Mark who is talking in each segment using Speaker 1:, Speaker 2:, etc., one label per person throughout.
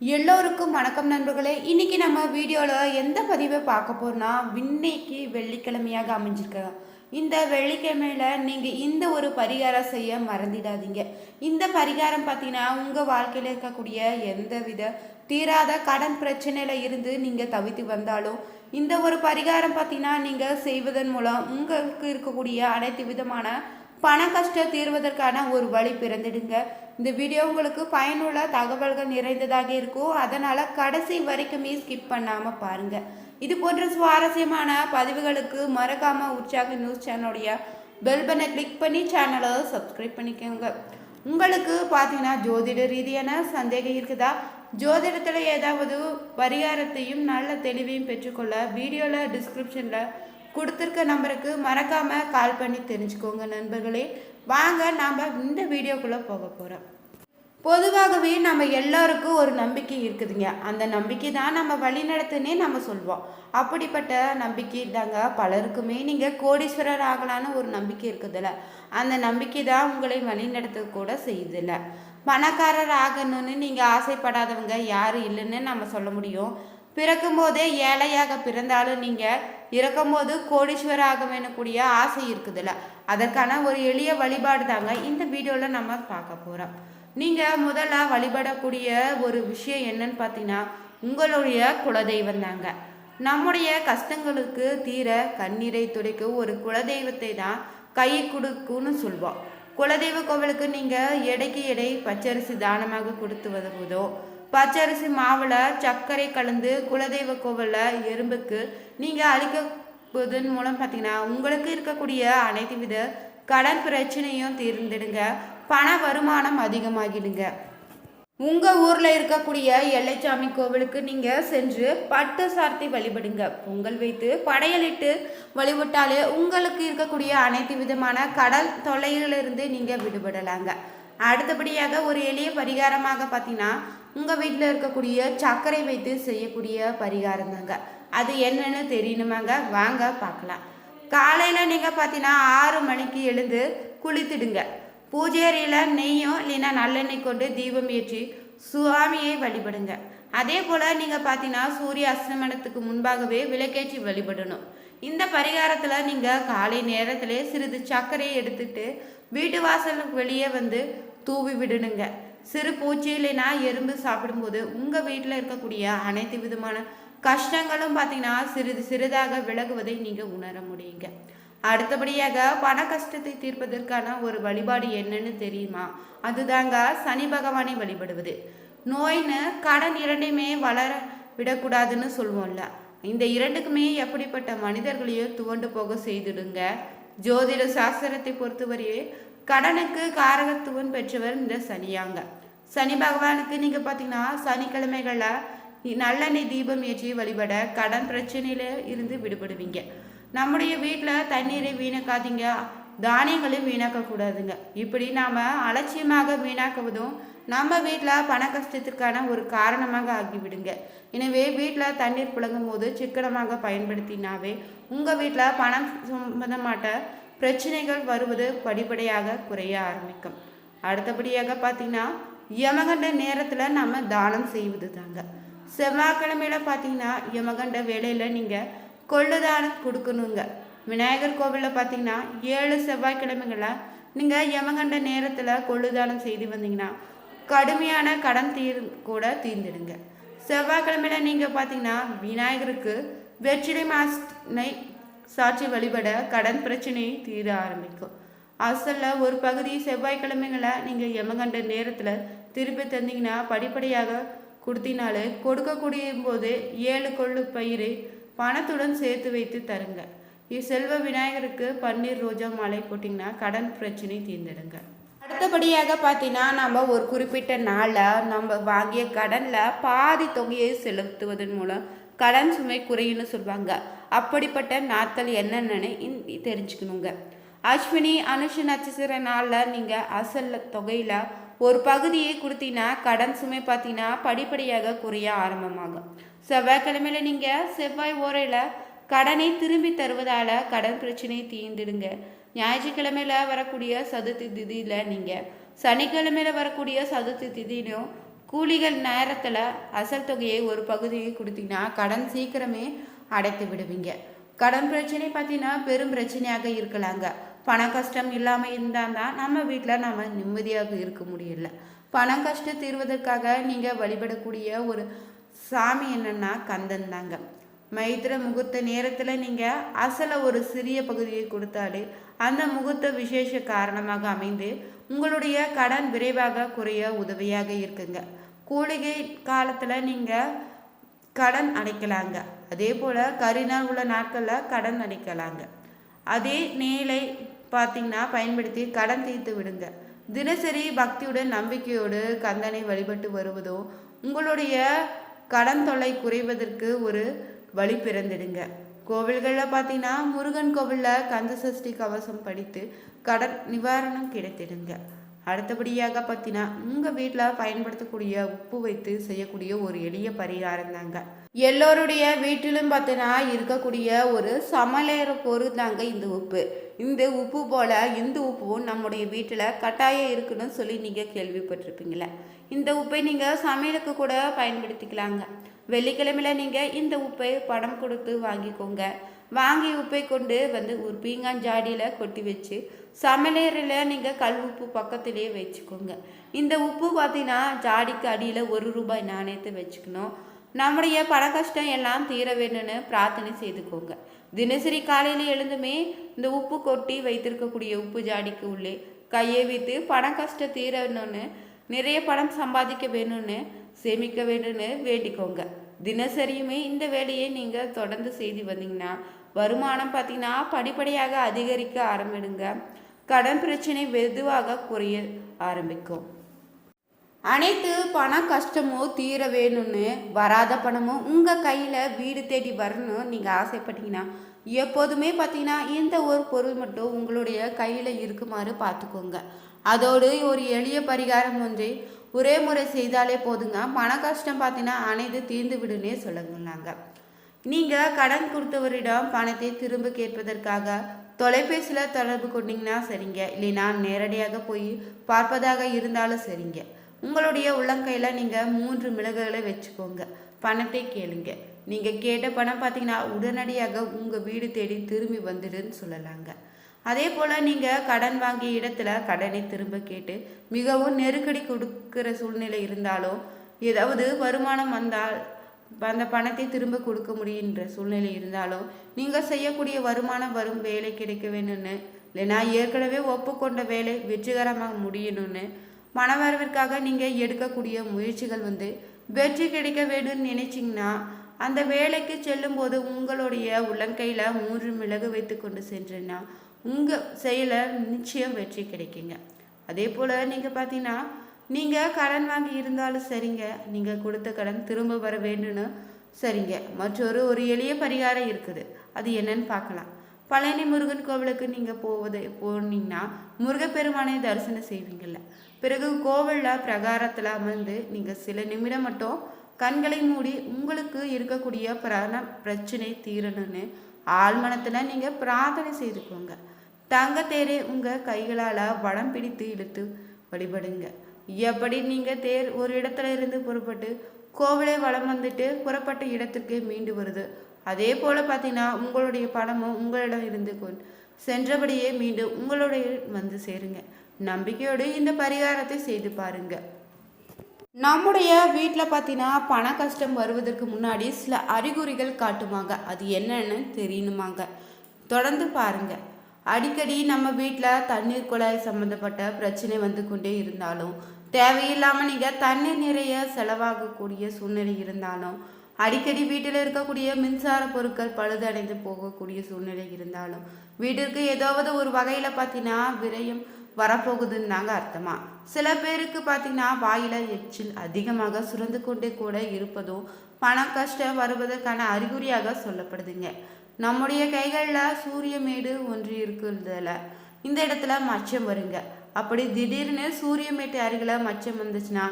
Speaker 1: எல்லோருக்கும் வணக்கம் நண்பர்களே. இன்னைக்கு நம்ம வீடியோவில் எந்த பதிவை பார்க்க போகிறோன்னா விண்ணைக்கு வெள்ளிக்கிழமையாக அமைஞ்சிருக்கலாம் இந்த வெள்ளிக்கிழமையில் நீங்கள் இந்த ஒரு பரிகாரம் செய்ய மறந்துடாதீங்க. இந்த பரிகாரம் பார்த்தீங்கன்னா உங்கள் வாழ்க்கையில் இருக்கக்கூடிய எந்த வித தீராத கடன் பிரச்சனையில் இருந்து நீங்கள் தவித்து வந்தாலும் இந்த ஒரு பரிகாரம் பார்த்தீங்கன்னா நீங்கள் செய்வதன் மூலம் உங்களுக்கு இருக்கக்கூடிய அனைத்து விதமான பண கஷ்டம் தீர்வதற்கான ஒரு வழி பிறந்துடுங்க. இந்த வீடியோ உங்களுக்கு பயனுள்ள தகவல்கள் நிறைந்ததாக இருக்கும். அதனால் கடைசி வரைக்குமே ஸ்கிப் பண்ணாமல் பாருங்கள் இது போன்ற சுவாரஸ்யமான பதிவுகளுக்கு மறக்காமல் உற்சாக நியூஸ் சேனலுடைய பெல் பட்டனை கிளிக் பண்ணி சேனலை சப்ஸ்கிரைப் பண்ணிக்கோங்க. உங்களுக்கு பார்த்தீங்கன்னா ஜோதிட ரீதியான சந்தேகம் இருக்குதா? ஜோதிடத்தில் ஏதாவது பரிகாரத்தையும் நல்ல தெளிவையும் பெற்றுக்கொள்ள வீடியோவில் டிஸ்கிரிப்ஷனில் கொடுத்துருக்க நம்பருக்கு மறக்காமல் கால் பண்ணி தெரிஞ்சுக்கோங்க நண்பர்களே. வாங்க நாம் இந்த வீடியோக்குள்ளே போக போகிறோம் பொதுவாகவே நம்ம எல்லாருக்கும் ஒரு நம்பிக்கை இருக்குதுங்க. அந்த நம்பிக்கை தான் நம்ம வழிநடத்துனே நம்ம சொல்வோம். அப்படிப்பட்ட நம்பிக்கை தாங்க பலருக்குமே. நீங்கள் கோடீஸ்வரர் ஆகலான்னு ஒரு நம்பிக்கை இருக்குதுல்ல. அந்த நம்பிக்கை தான் உங்களை வழிநடத்த கூட செய்யுதில்ல. பணக்காரர் ஆகணும்னு நீங்கள் ஆசைப்படாதவங்க யார் இல்லைன்னு நம்ம சொல்ல முடியும். பிறக்கும்போதே ஏழையாக பிறந்தாலும் நீங்கள் இறக்கும்போது கோடீஸ்வரர் ஆக வேணக்கூடிய ஆசை இருக்குதுல்ல? அதற்கான ஒரு எளிய வழிபாடு தாங்க இந்த வீடியோவில் நம்ம பார்க்க போகிறோம் நீங்கள் முதல்ல வழிபடக்கூடிய ஒரு விஷயம் என்னன்னு பார்த்தீங்கன்னா உங்களுடைய குலதெய்வம் தாங்க. நம்முடைய கஷ்டங்களுக்கு தீர கண்ணீரை துடைக்க ஒரு குலதெய்வத்தை தான் கை கொடுக்குன்னு சொல்வோம். குலதெய்வ கோவிலுக்கு நீங்கள் எடைக்கு எடை பச்சரிசி தானமாக கொடுத்து வருவதோ பச்சரிசி மாவில் சர்க்கரை கலந்து குலதெய்வ கோவிலில் எறும்புக்கு நீங்கள் அளிக்கப்பதன் மூலம் பார்த்தீங்கன்னா உங்களுக்கு இருக்கக்கூடிய அனைத்து வித கடன் பிரச்சனையும் தீர்ந்துடுங்க. பண வருமானம் அதிகமாகிடுங்க. உங்கள் ஊரில் இருக்கக்கூடிய எல்லைச்சாமி கோவிலுக்கு நீங்கள் சென்று பட்டு சார்த்தி வழிபடுங்க. பொங்கல் வைத்து படையலிட்டு வழிபட்டாலே உங்களுக்கு இருக்கக்கூடிய அனைத்து விதமான கடல் தொல்லையிலிருந்து நீங்கள் விடுபடலாங்க. அடுத்தபடியாக ஒரு எளிய பரிகாரமாக பார்த்தீங்கன்னா உங்கள் வீட்டில் இருக்கக்கூடிய சர்க்கரை வைத்து செய்யக்கூடிய பரிகாரம் தாங்க அது என்னன்னு தெரியணுமாங்க? வாங்க பார்க்கலாம். காலையில் நீங்கள் பார்த்தீங்கன்னா ஆறு மணிக்கு எழுந்து குளித்துடுங்க. பூஜை அறையில் நெய்யும் இல்லைன்னா நல்லெண்ணெய் கொண்டு தீபம் ஏற்றி சுவாமியை வழிபடுங்க. அதே போல் நீங்கள் பார்த்தீங்கன்னா சூரிய அஸ்தமனத்துக்கு முன்பாகவே விளக்கேற்றி வழிபடணும். இந்த பரிகாரத்தில் நீங்கள் காலை நேரத்தில் சிறிது சர்க்கரையை எடுத்துட்டு வீட்டு வாசலுக்கு வெளியே வந்து தூவி விடணுங்க. சிறு பூச்சி இல்லைன்னா எறும்பு சாப்பிடும்போது உங்கள் வீட்டில் இருக்கக்கூடிய அனைத்து விதமான கஷ்டங்களும் பார்த்தீங்கன்னா சிறிது சிறிதாக விலகுவதை நீங்கள் உணர முடியுங்க. அடுத்தபடியாக பண கஷ்டத்தை தீர்ப்பதற்கான ஒரு வழிபாடு என்னன்னு தெரியுமா? அதுதாங்க சனி பகவானை வழிபடுவது. நோய்னு கடன் இரண்டையுமே வளர விடக்கூடாதுன்னு சொல்லுவோம்ல இந்த இரண்டுக்குமே எப்படிப்பட்ட மனிதர்களையும் துவண்டு போக செய்துடுங்க. ஜோதிட சாஸ்திரத்தை பொறுத்தவரையே கடனுக்கு காரகத்துவம் பெற்றவர் இந்த சனியாங்க. சனி பகவானுக்கு நீங்கள் பார்த்தீங்கன்னா சனிக்கிழமைகளில் நல்லெண்ணெய் தீபம் ஏற்றி வழிபட கடன் பிரச்சனையில் இருந்து விடுபடுவீங்க. நம்முடைய வீட்டில் தண்ணீரை வீணாக்காதீங்க. தானியங்களையும் வீணாக்கக்கூடாதுங்க இப்படி நாம் அலட்சியமாக வீணாக்குவதும் நம்ம வீட்டில் பண கஷ்டத்திற்கான ஒரு காரணமாக ஆகிவிடுங்க. எனவே வீட்டில் தண்ணீர் புழங்கும் போது சிக்கனமாக பயன்படுத்தினாவே உங்கள் வீட்டில் பணம் சம்பந்தமாட்ட பிரச்சனைகள் வருவது படிப்படியாக குறைய ஆரம்பிக்கும். அடுத்தபடியாக பார்த்தீங்கன்னா யமகண்ட நேரத்தில் நம்ம தானம் செய்வது தாங்க. செவ்வாய்க்கிழமையில் பார்த்தீங்கன்னா யமகண்ட வேலையில் நீங்கள் கொள்ளு தானம் கொடுக்கணுங்க. விநாயகர் கோவிலில் பார்த்தீங்கன்னா ஏழு செவ்வாய்க்கிழமைகளை நீங்கள் யமகண்ட நேரத்தில் கொள்ளு தானம் செய்து வந்தீங்கன்னா கடுமையான கடன் தீர் கூட தீர்ந்துடுங்க. செவ்வாய்க்கிழமையில் நீங்கள் பார்த்தீங்கன்னா விநாயகருக்கு வெற்றிலை மாசனை சாட்சி வழிபட கடன் பிரச்சனை தீர ஆரம்பிக்கும். அசலில் ஒரு பகுதி செவ்வாய்க்கிழமைகளை நீங்கள் யமகண்ட நேரத்தில் திருப்பி தந்தீங்கன்னா படிப்படியாக கொடுத்தினாலே கொடுக்கக்கூடிய போது ஏழு கொள்ளு பயிரை பணத்துடன் சேர்த்து வைத்து தருங்க. செல்வ விநாயகருக்கு பன்னீர் ரோஜா மாலை போட்டிங்கன்னா கடன் பிரச்சனை தீர்ந்துடுங்க. அடுத்தபடியாக பார்த்தீங்கன்னா நம்ம ஒரு குறிப்பிட்ட நாளில் நம்ம வாங்கிய கடனில் பாதி தொகையை செலுத்துவதன் மூலம் கடன் சுமை குறையும்னு சொல்லுவாங்க அப்படிப்பட்ட நாட்கள் என்னென்னு இன்- தெரிஞ்சுக்கணுங்க. அஸ்வினி அனுஷ நட்சத்திர நாளில் நீங்கள் அசல் தொகையில் ஒரு பகுதியை கொடுத்தீங்கன்னா கடன் சுமை பார்த்தீங்கன்னா படிப்படியாக குறைய ஆரம்பமாகும். செவ்வாய்க்கிழமையில் நீங்கள் செவ்வாய் ஓரையில் கடனை திரும்பி தருவதால் கடன் பிரச்சனை தீர்ந்துடுங்க. ஞாயிற்றுக்கிழமையில் வரக்கூடிய சதுர்த்தி திதியில் நீங்கள் சனிக்கிழமையில் வரக்கூடிய சதுர்த்தி திதியிலும் கூலிகள் நேரத்தில் அசல் தொகையை ஒரு பகுதியை கொடுத்தீங்கன்னா கடன் சீக்கிரமே அடைத்து விடுவீங்க. கடன் பிரச்சனை பார்த்தீங்கன்னா பெரும் பிரச்சனையாக இருக்கலாங்க. பண கஷ்டம் இல்லாமல் இருந்தால் தான் நம்ம வீட்டில் நம்ம நிம்மதியாக இருக்க முடியல. பணம் கஷ்டம் தீர்வதற்காக நீங்கள் வழிபடக்கூடிய ஒரு சாமி என்னென்னா கந்தன் தாங்க. மைத்திர முகூர்த்த நேரத்தில் நீங்கள் அசல ஒரு சிறிய பகுதியை கொடுத்தாலே அந்த முகூர்த்த விசேஷ காரணமாக அமைந்து உங்களுடைய கடன் விரைவாக குறைய உதவியாக இருக்குங்க. கூலிகை காலத்தில் நீங்கள் கடன் அடைக்கலாங்க. அதே போல் கரினா உள்ள நாட்களில் கடன் அடைக்கலாங்க அதே நேலை பார்த்தீங்கன்னா பயன்படுத்தி கடன் தீர்த்து விடுங்க. தினசரி பக்தியுடன் நம்பிக்கையோடு கந்தனை வழிபட்டு வருவதோ உங்களுடைய கடன் தொல்லை குறைவதற்கு ஒரு வழி பிறந்திடுங்க. கோவில்களில் பார்த்தீங்கன்னா முருகன் கோவிலில் கந்த சஷ்டி கவசம் படித்து கடன் நிவாரணம் கிடைத்திடுங்க. அடுத்தபடியாக பார்த்தீங்கன்னா உங்கள் வீட்டில் பயன்படுத்தக்கூடிய உப்பு வைத்து செய்யக்கூடிய ஒரு எளிய பரிகாரம் தாங்க. எல்லோருடைய வீட்டிலும் பார்த்தீங்கன்னா இருக்கக்கூடிய ஒரு சமலேற பொருள் தாங்க இந்த உப்பு. இந்த உப்பு போல் இந்த உப்பும் நம்முடைய வீட்டில் கட்டாயம் இருக்குன்னு சொல்லி நீங்கள் கேள்விப்பட்டிருப்பீங்களே இந்த உப்பை நீங்கள் சமையலுக்கு கூட பயன்படுத்திக்கலாங்க. வெள்ளிக்கிழமையில் நீங்கள் இந்த உப்பை பணம் கொடுத்து வாங்கிக்கோங்க. வாங்கி உப்பை கொண்டு வந்து ஒரு பீங்கான் ஜாடியில் கொட்டி வச்சு சமையலறையில் நீங்கள் கல் உப்பு பக்கத்திலேயே வச்சுக்கோங்க. இந்த உப்பு பார்த்தீங்கன்னா ஜாடிக்கு அடியில் ஒரு ரூபாய் நாணயத்தை வச்சுக்கணும். நம்முடைய பண கஷ்டம் எல்லாம் தீர வேணும்னு பிரார்த்தனை செய்துக்கோங்க. தினசரி காலையில் எழுந்துமே இந்த உப்பு கொட்டி வைத்திருக்கக்கூடிய உப்பு ஜாடிக்கு உள்ளே கையை வைத்து பண கஷ்டம் தீரணும்னு நிறைய பணம் சம்பாதிக்க வேணும்னு சேமிக்க வேணும்னு வேண்டிக்கோங்க. தினசரியுமே இந்த வேலையை நீங்கள் தொடர்ந்து செய்து வந்தீங்கன்னா வருமானம் பார்த்தீங்கன்னா படிப்படியாக அதிகரிக்க ஆரம்பிடுங்க. கடன் பிரச்சனை வெதுவாக குறைய ஆரம்பிக்கும். அனைத்து பண கஷ்டமும் தீர வேணும்னு வராத பணமும் உங்கள் கையில் வீடு தேடி வரணும் நீங்கள் ஆசைப்பட்டீங்கன்னா எப்போதுமே பார்த்தீங்கன்னா இந்த ஒரு பொருள் மட்டும் உங்களுடைய கையில் இருக்குமாறு பார்த்துக்கோங்க அதோடு ஒரு எளிய பரிகாரம் ஒன்றை ஒரே முறை செய்தாலே போதுங்க. பண கஷ்டம் பார்த்தீங்கன்னா அனைத்து தீர்ந்து விடுன்னே சொல்லுங்களாங்க. நீங்கள் கடன் கொடுத்தவரிடம் பணத்தை திரும்ப கேட்பதற்காக தொலைபேசியில் தொடர்பு கொண்டீங்கன்னா சரிங்க. இல்லைனா நேரடியாக போய் பார்ப்பதாக இருந்தாலும் சரிங்க. உங்களுடைய உள்ளங்கையில் நீங்கள் மூன்று மிளகுகளை வச்சுக்கோங்க. பணத்தை கேளுங்க. நீங்கள் கேட்ட பணம் பார்த்தீங்கன்னா உடனடியாக உங்கள் வீடு தேடி திரும்பி வந்துடுன்னு சொல்லலாங்க. அதே போல் நீங்கள் கடன் வாங்கிய இடத்துல கடனை திரும்ப கேட்டு மிகவும் நெருக்கடி கொடுக்குற சூழ்நிலை இருந்தாலும் ஏதாவது வருமானம் வந்தால் அந்த பணத்தை திரும்ப கொடுக்க முடியுன்ற சூழ்நிலை இருந்தாலும் நீங்கள் செய்யக்கூடிய வருமானம் வரும் வேலை கிடைக்க வேணும்னு இல்லைனா ஏற்கனவே ஒப்புக்கொண்ட வேலை வெற்றிகரமாக முடியணும்னு மனவரவிற்காக நீங்கள் எடுக்கக்கூடிய முயற்சிகள் வந்து வெற்றி கிடைக்க வேணும்னு நினைச்சிங்கன்னா அந்த வேலைக்கு செல்லும்போது உங்களுடைய உள்ளங்கையில் மூன்று மிளகு வைத்து கொண்டு சென்றேன்னா உங்கள் செயலை நிச்சயம் வெற்றி கிடைக்குங்க. அதே போல் நீங்கள் பார்த்தீங்கன்னா நீங்கள் கடன் வாங்கி இருந்தாலும் சரிங்க. நீங்கள் கொடுத்த கடன் திரும்ப வர வேண்டும்னு சரிங்க. மற்றொரு ஒரு எளிய பரிகாரம் இருக்குது. அது என்னன்னு பார்க்கலாம். பழனி முருகன் கோவிலுக்கு நீங்கள் போவது போனீங்கன்னா முருகப்பெருமானை தரிசனம் செய்வீங்கள்ல பிறகு கோவிலில் பிரகாரத்தில் அமர்ந்து நீங்கள் சில நிமிடம் மட்டும் கண்களை மூடி உங்களுக்கு இருக்கக்கூடிய பிராண பிரச்சனை தீரணும்னு ஆழ்மனத்தில் நீங்கள் பிரார்த்தனை செய்துக்கோங்க. தங்கத்தேரே உங்கள் கைகளால் வடம் பிடித்து இழுத்து வழிபடுங்க. எப்படி நீங்கள் தேர் ஒரு இடத்துல இருந்து புறப்பட்டு கோவிலை வளம் வந்துட்டு புறப்பட்ட இடத்திற்கு மீண்டு வருது. அதே போல் பார்த்தீங்கன்னா உங்களுடைய பணமும் உங்களிடம் இருந்து கொண்டு சென்றபடியே மீண்டும் உங்களுடைய வந்து சேருங்க. நம்பிக்கையோடு இந்த பரிகாரத்தை செய்து பாருங்க. நம்முடைய வீட்டில் பார்த்தீங்கன்னா பண கஷ்டம் வருவதற்கு முன்னாடி சில அறிகுறிகள் காட்டுவாங்க அது என்னன்னு தெரியணுமாங்க. தொடர்ந்து பாருங்க. அடிக்கடி நம்ம வீட்டில் தண்ணீர் குழாய் சம்மந்தப்பட்ட பிரச்சனை வந்து கொண்டே இருந்தாலும் தேவையில்லாமல் நீங்கள் தண்ணீர் நிறைய செலவாகக்கூடிய சூழ்நிலை இருந்தாலும் அடிக்கடி வீட்டில் இருக்கக்கூடிய மின்சார பொருட்கள் பழுதடைந்து போகக்கூடிய சூழ்நிலை இருந்தாலும் வீட்டிற்கு ஏதாவது ஒரு வகையில் பார்த்தீங்கன்னா விரயம் வரப்போகுதுன்னாங்க அர்த்தமா? சில பேருக்கு பார்த்தீங்கன்னா வாயில எச்சில் அதிகமாக சுரந்து கொண்டே கூட இருப்பதும் பண கஷ்டம் வருவதற்கான அறிகுறியாக சொல்லப்படுதுங்க. நம்முடைய கைகளில் சூரிய மேடு ஒன்று இருக்கிறதுல இந்த இடத்துல மச்சம் வருங்க. அப்படி திடீர்னு சூரியமேட்டு அருகில் மச்சம் வந்துச்சுன்னா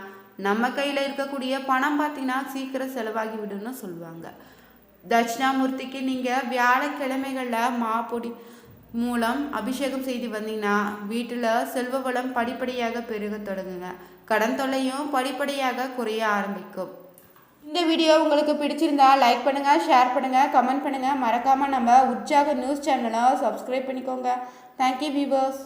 Speaker 1: நம்ம கையில் இருக்கக்கூடிய பணம் பார்த்தீங்கன்னா சீக்கிரம் செலவாகி விடும்னு சொல்லுவாங்க. தட்சிணாமூர்த்திக்கு நீங்கள் வியாழக்கிழமைகளில் மாப்பொடி மூலம் அபிஷேகம் செய்து வந்தீங்கன்னா வீட்டில் செல்வ வளம் படிப்படியாக பெருக தொடங்குங்க. கடன் தொல்லையும் படிப்படியாக குறைய ஆரம்பிக்கும். இந்த வீடியோ உங்களுக்கு பிடிச்சிருந்தா லைக் பண்ணுங்கள் ஷேர் பண்ணுங்கள் கமெண்ட் பண்ணுங்கள் மறக்காமல் நம்ம உற்சாக நியூஸ் சேனலை சப்ஸ்கிரைப் பண்ணிக்கோங்க. Thank you viewers